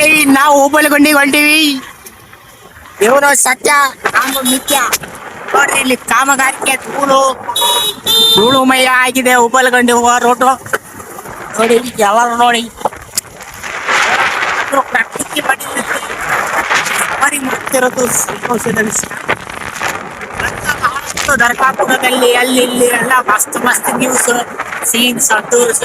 ನೋಡ್ರಿ ನಾವು ಹುಬ್ಬಳ್ಳಿಗೊಂಡಿಗೆ ಹೊಂಟಿವಿ ಇವನು ಸತ್ಯ ನಾನು ಮಿಥ್ಯ. ನೋಡ್ರಿ, ಇಲ್ಲಿ ಕಾಮಗಾರಿಕೆ ಧೂಳು, ಧೂಳುಮಯ ಆಗಿದೆ ಹುಬ್ಬಳ್ಳಿಗೊಂಡಿ ಹೋಗೋ ರೋಟು ನೋಡಿ ಎಲ್ಲರೂ ನೋಡಿ. ಪ್ರಕೃತಿ ಮಾಡಿದ್ದಕ್ಕೆ ಸವಾರಿ ಮಾಡ್ತಿರೋದು ಸಂತೋಷದ ವಿಷಯ. ಅಂತ ಬಹಳಷ್ಟು ದರ್ಗಾಪುರದಲ್ಲಿ, ಅಲ್ಲಿ, ಇಲ್ಲಿ ಎಲ್ಲ ಮಸ್ತ್ ಮಸ್ತ್ ನ್ಯೂಸ್ ಸೀನ್ಸ್ ಟೂರ್ಸ್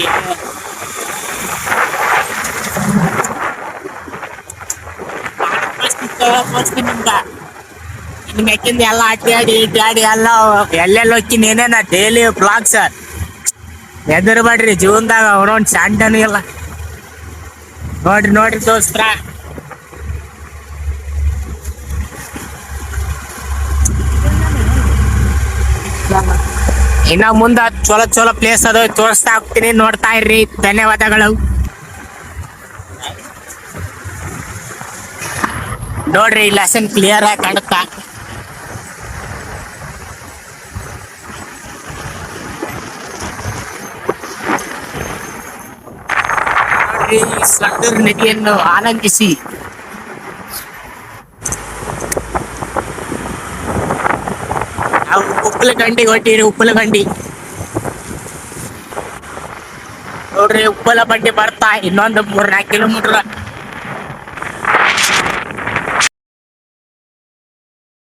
ನೋಡ್ರಿ ಇನ್ನು ಮೆಕ್ಕಿಂದ ಎಲ್ಲ ಅಡ್ಡಾಡಿ ಇಡ್ಡಾಡಿ ಎಲ್ಲ ಎಲ್ಲೆಲ್ಲ ಹೋಗ್ತೀನಿ ಏನೇನ ಡೈಲಿ ಬ್ಲಾಗ್ ಸರ್ ಹೆದರ್ಬೇಡ್ರಿ ಜೀವನದಾಗ ಅವನೊಂದು ಶಾಂಟನೂ ಇಲ್ಲ ನೋಡ್ರಿ ನೋಡ್ರಿ ದೋಸ್ತ್ರ ಇನ್ನ ಮುಂದ ಚಲೋ ಚಲೋ ಪ್ಲೇಸ್ ಅದ ತೋರಿಸ್ತಾ ಹೋಗ್ತೀನಿ. ನೋಡ್ತಾ ಇರ್ರಿ. ಧನ್ಯವಾದಗಳು. ನೋಡ್ರಿ ಲೆಸನ್ ಕ್ಲಿಯರ್ ಆಗಿ ಕಾಣುತ್ತಾ? ನೋಡ್ರಿ ನದಿಯನ್ನು ಆನಂದಿಸಿ. ನಾವು ಉಪ್ಪಲಗಂಡಿ ಉಪ್ಪಲ ಗಂಡಿ ನೋಡ್ರಿ ಉಪ್ಪಲ ಬಂಡಿ ಬರ್ತಾ ಇನ್ನೊಂದು ಮೂರ್ನಾಲ್ಕು ಕಿಲೋಮೀಟರ್